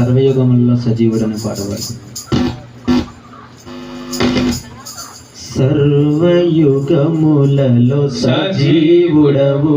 సర్వయుగములలో సజీవుడని పాట వరకు సర్వయుగములలో సజీవుడవు.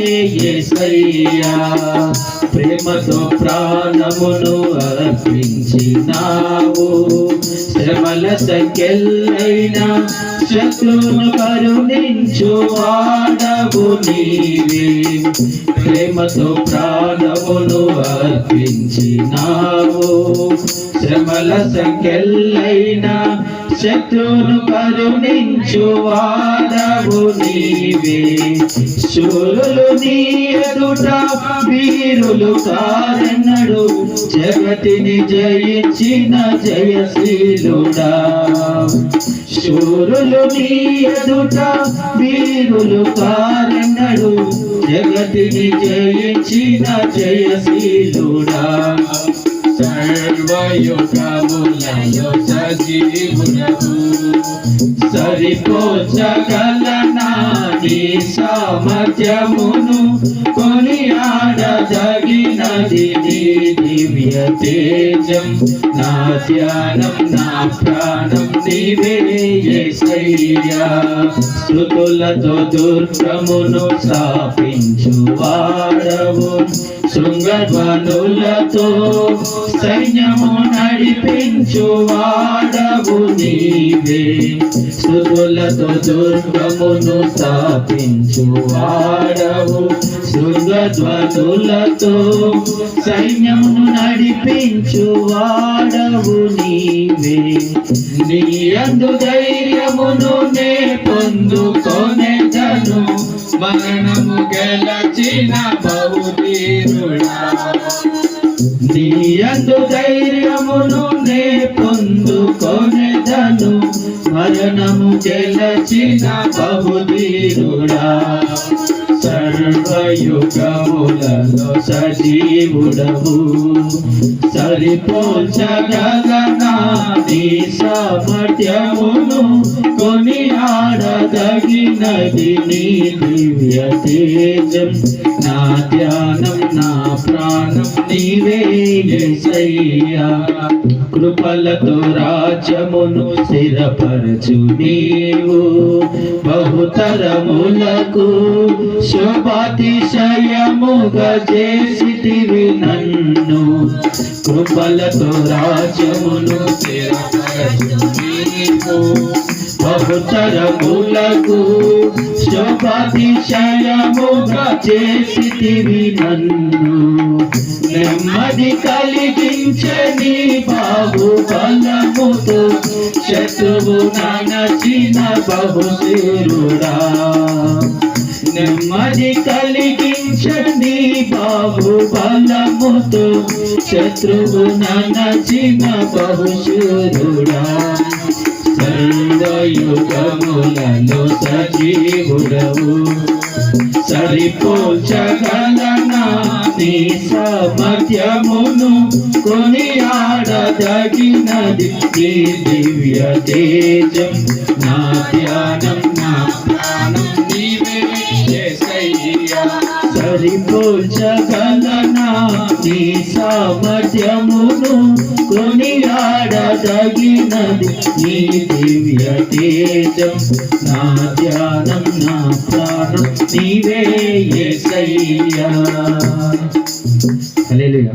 యేసయ్యా ప్రేమతో ప్రాణమును అర్పించినావు. శ్రమల సంఖ్యలైన శత్రువును కరుణించు ఆడవు నీవే. ప్రేమతో ప్రాణమును అర్పించినావు. శ్రమల సంఖ్యలైన శత్రువును కరుణించు వాడవు నీవే. శూరులు నీయదుట వీరులు కారెన్నడు జగతిని జయించిన జయశీలుడా. శూరులు నీయదుట వీరులు కారెన్నడు జగతిని జయించిన జయశీలుడా. సర్వయుగములలో సజీవుడవు సరిపోచగలనా నీ సామర్థ్యమును కొనియాడదగినది నీ దివ్య తేజం. నా ధ్యానం నా ప్రాణం నీవే యేసయ్యా. శృతులతో దుర్గమును స్థాపించు. వాడవు శృంగధ్వనులతో సైన్యము నడిపించువాడవు నీవే. శృతులతో దుర్గమును స్థాపించువాడవు. శృంగధ్వనులతో సైన్యమును నడిపించువాడవు నీవే. నీ అందు ధైర్యమును నే పొందుకొనే. పొందుకొనెదను మరణము గెలచిన బహుదీరుడా నీయందు ధైర్యమును నే పొందుకొనెదను మరణము గెలచిన బహుదీరుడా సర్వయుగములలో సజీవుడము సరిపోల్చగలనా నీ సామర్థ్యమును కొని ఆడదగినది నీ దివ్య తేజం. నా ధ్యానం నా ప్రాణం నీవే యేసయ్యా. కృపలతో రాజ్యమును స్థిరపరచు నీవు. బహుతరములకు శోభాతిశయముగా చేసితివి నన్ను. కృపలతో రాజ్యమును స్థిరపరచు నీవు. బహుతరములకు శోభాతిశయముగా చేసితివి నన్ను. నెమ్మది కలిగించని బాబు బలముతో శత్రువు నచిన బహుశీరుడా. నెమ్మది కలిగించండి బాబు బలముతో శత్రువు నచిన బహుశూరుడా. సర్వయుగములలో సజీవుడవు. సరిపోచగలనా నీ సామర్థ్యమును కొని నీ దివ్య తేజం. నా ధ్యానం నా ప్రాణం నీవే సరిపోచగల సామర్థ్యమును కొనియాడదగినది నీ దివ్య తేజం. నా ధ్యానం నా ప్రాణం నీవే యేసయ్యా హల్లెలూయా.